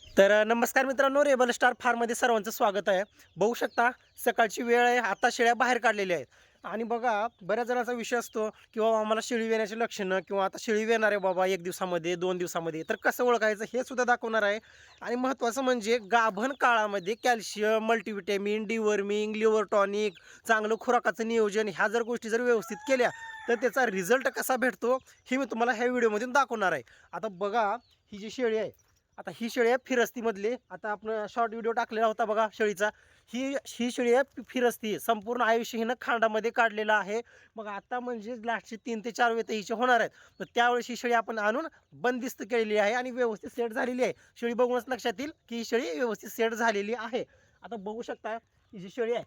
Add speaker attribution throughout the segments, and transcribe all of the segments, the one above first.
Speaker 1: तर नमस्कार मित्रांनो रेबल स्टार फार्ममध्ये सर्वांचं स्वागत आहे. बघू शकता सकाळची वेळ आहे आता शेळ्या बाहेर काढलेल्या आहेत. आणि बघा बऱ्याच जणांचा विषय असतो किंवा आम्हाला शेळी वेण्याची लक्षणं किंवा आता शेळी येणार आहे बाबा एक दिवसामध्ये दोन दिवसामध्ये. तर कसं ओळखायचं हे सुद्धा दाखवणार आहे. आणि महत्त्वाचं म्हणजे गाभण काळामध्ये calcium multivitamin deworming liver tonic चांगलं खुराकाचं नियोजन ह्या जर गोष्टी जर व्यवस्थित केल्या तर त्याचा रिझल्ट कसा भेटतो हे मी तुम्हाला ह्या व्हिडिओमधून दाखवणार आहे. आता बघा ही जी शेळी आहे आता ही शेळी आहे फिरस्तीमधली. आता आपण शॉर्ट व्हिडिओ टाकलेला होता बघा शेळीचा. ही ही शेळी आहे फिरस्ती. संपूर्ण आयुष्य हिनं खांडामध्ये काढलेलं आहे. मग आता म्हणजे लास्टचे तीन ते चार वेळ हिचे होणार आहेत. तर त्यावेळेस ही शेळी आपण आणून बंदिस्त केलेली आहे आणि व्यवस्थित सेट झालेली आहे. शेळी बघूनच लक्षात येईल की ही शेळी व्यवस्थित सेट झालेली आहे. आता बघू शकता ही जी शेळी आहे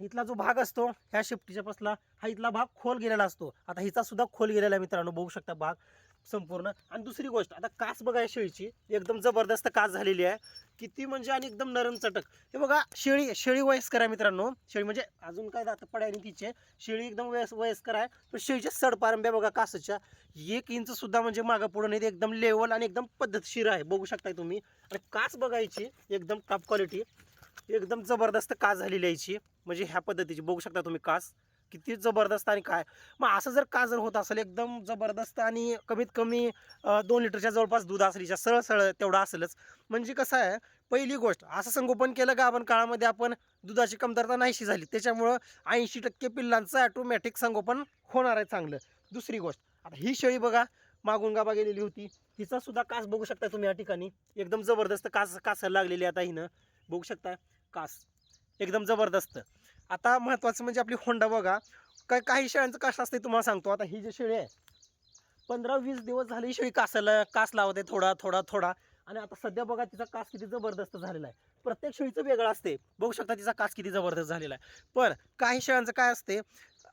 Speaker 1: इथला जो भाग असतो ह्या शिफ्टीच्या पासला हा इथला भाग खोल गेलेला असतो. आता हिचा सुद्धा खोल गेलेला आहे मित्रांनो. बघू शकता भाग. संपूर्ण. आणि दुसरी गोष्ट आता कास बघा या शेळीची. एकदम जबरदस्त कास झालेली आहे. किती म्हणजे आणि एकदम नरम चटक. हे बघा शेळी शेळी वयस्कर आहे मित्रांनो. शेळी म्हणजे अजून काय दात पडायनी तिचे. शेळी एकदम वयस वयस्कर आहे. पण शेळीच्या सडपारंब्या बघा कासाच्या. एक इंच सुद्धा म्हणजे मागं पुढं नाही. एकदम लेवल आणि एकदम पद्धतशीर आहे. बघू शकताय तुम्ही. आणि कास बघायची एकदम टॉप क्वालिटी एकदम जबरदस्त कास झालेली आहे म्हणजे ह्या पद्धतीची. बघू शकता तुम्ही कास. किती जबरदस्त आणि काय? मग असं जर का जर होत असेल एकदम जबरदस्त आणि कमीत कमी दोन लिटरच्या जवळपास दूध असेल सरळ सरळ तेवढं असेलच. म्हणजे कसं आहे पहिली गोष्ट असं संगोपन केलं का आपण काळामध्ये आपण दुधाची कमतरता नाहीशी झाली. त्याच्यामुळं ऐंशी टक्के पिल्लांचं ॲटोमॅटिक संगोपन होणार आहे चांगलं. दुसरी गोष्ट आता ही शेळी बघा मागून गाबा गेलेली होती. हिचा सुद्धा कास बघू शकता तुम्ही या ठिकाणी. एकदम जबरदस्त कास कासायला लागलेली आता हिनं. बघू शकता कास. एकदम जबरदस्त. आता महत्त्वाचं म्हणजे आपली होंडा बघा. काय काही शेळ्यांचं कास असते तुम्हाला सांगतो. आता ही जी शेळी आहे पंधरा वीस दिवस झाली ही शेळी कासाला कास लावत आहे थोडा थोडा थोडा. आणि आता सध्या बघा तिचा कास किती जबरदस्त झालेला आहे. प्रत्येक शेळीचं वेगळं असते बघू शकता तिचा कास किती जबरदस्त झालेला आहे. पण काही शेळ्यांचं काय असते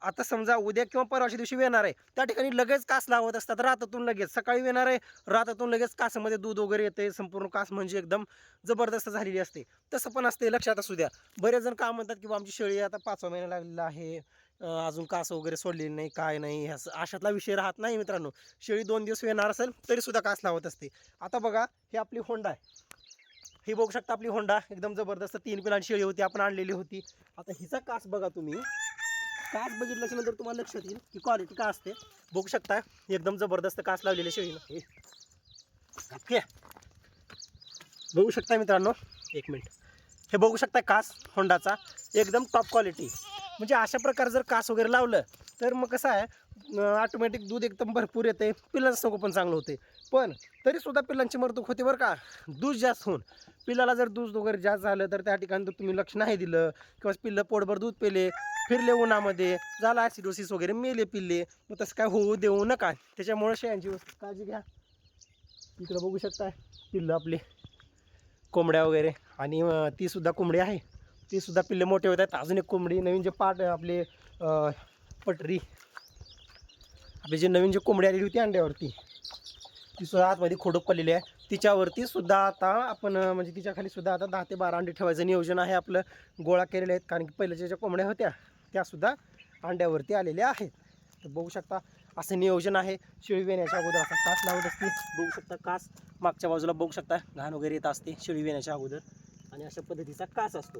Speaker 1: आता समजा उद्या किंवा परवाच्या दिवशी येणार आहे त्या ठिकाणी लगेच कास लावत असतात रातातून लगेच. सकाळी येणार आहे रातातून लगेच कासामध्ये दूध वगैरे येते संपूर्ण कास म्हणजे एकदम जबरदस्त झालेली असते. तसं पण असते लक्षात असू द्या. बरेच जण का म्हणतात की आमची शेळी आता पाचवा महिना लागलेला आहे अजून कास वगैरे सोडलेली नाही काय नाही ह्या अशातला विषय राहत नाही मित्रांनो. शेळी दोन दिवस येणार असेल तरी सुद्धा कास लावत असते. आता बघा ही आपली होंडा आहे. ही बघू शकता आपली होंडा एकदम जबरदस्त तीन पिलांची शेळी होती आपण आणलेली होती. आता हिचा कास बघा तुम्ही. कास बघितल्याच्या नंतर तुम्हाला लक्षात येईल की क्वालिटी का असते. बघू शकता एकदम जबरदस्त कास लावलेली शेळीनं ओके. बघू शकता मित्रांनो एक मिनिट. हे बघू शकता कास होंडाचा एकदम टॉप क्वालिटी म्हणजे अशा प्रकारे जर कास वगैरे लावलं तर मग कसं आहे ऑटोमॅटिक दूध एकदम भरपूर येते पिल्लांचं संगोपन चांगलं होते. पण तरीसुद्धा पिल्लांची मरतूक होते बरं का. दूध जास्त होऊन पिल्लाला जर दूध वगैरे जास्त झालं तर त्या ठिकाणी जर तुम्ही लक्ष नाही दिलं किंवा पिल्लं पोटभर दूध पेले फिरले उन्हामध्ये झाला ॲसिडोसिस वगैरे मेले पिल्ले. मग तसं काय होऊ देऊ नका. त्याच्यामुळे शेळ्यांची व्यवस्थित काळजी घ्या. इकडं बघू शकता पिल्लं आपले. कोंबड्या वगैरे. आणि तीसुद्धा ती सुद्धा कोंबडी आहे. ती सुद्धा पिल्ले मोठे होत आहेत. अजून एक कोंबडी नवीन जे पाट आपले पटरी. आपली जे नवीन जे कोंबडी आलेली होती अंड्यावरती ती सुद्धा आतमध्ये खोडक पडलेली आहे. तिच्यावरती सुद्धा आता आपण म्हणजे तिच्याखाली सुद्धा आता दहा ते बारा अंडे ठेवायचं नियोजन आहे आपलं. गोळा केलेले आहेत. कारण की पहिल्याच्या ज्या कोंबड्या होत्या त्यासुद्धा अंड्यावरती आलेल्या आहेत. तर बघू शकता असं नियोजन आहे. शेळी वेण्याच्या अगोदर असा कास लावत असते. बघू शकता कास मागच्या बाजूला बघू शकता घाण वगैरे येत असते शेळी वेण्याच्या अगोदर. आणि अशा पद्धतीचा कास असतो.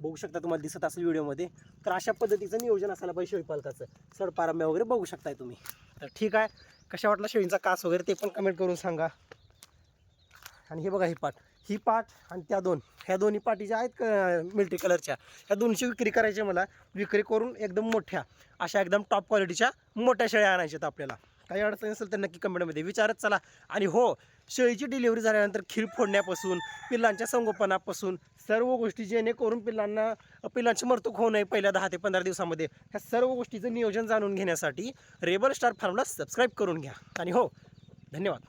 Speaker 1: बघू शकता तुम्हाला दिसत असेल व्हिडिओमध्ये तर अशा पद्धतीचं नियोजन असायला पाहिजे शेळीपालकाचं. सडपारंब्या वगैरे बघू शकताय तुम्ही. तर ठीक आहे. कशा वाटला शेळींचा कास वगैरे ते पण कमेंट करून सांगा. आणि हे बघा हे पाठ ही पाट आणि त्या दोन ह्या दोन्ही पाटी ज्या आहेत मिल्ट्री कलरच्या ह्या दोनशे विक्री करायची मला. विक्री करून एकदम मोठ्या अशा एकदम टॉप क्वालिटीच्या मोठ्या शेळ्या आणायच्यात आपल्याला. काही अडचण असेल तर नक्की कमेंटमध्ये विचारत चला. आणि हो शेळीची डिलिव्हरी झाल्यानंतर खीर फोडण्यापासून पिल्लांच्या संगोपनापासून सर्व गोष्टी जेणेकरून पिल्लांना पिल्लांची मरतूक होऊ नये पहिल्या दहा ते पंधरा दिवसामध्ये ह्या सर्व गोष्टीचं नियोजन जाणून घेण्यासाठी रेबल स्टार फार्मला सबस्क्राईब करून घ्या. आणि हो धन्यवाद.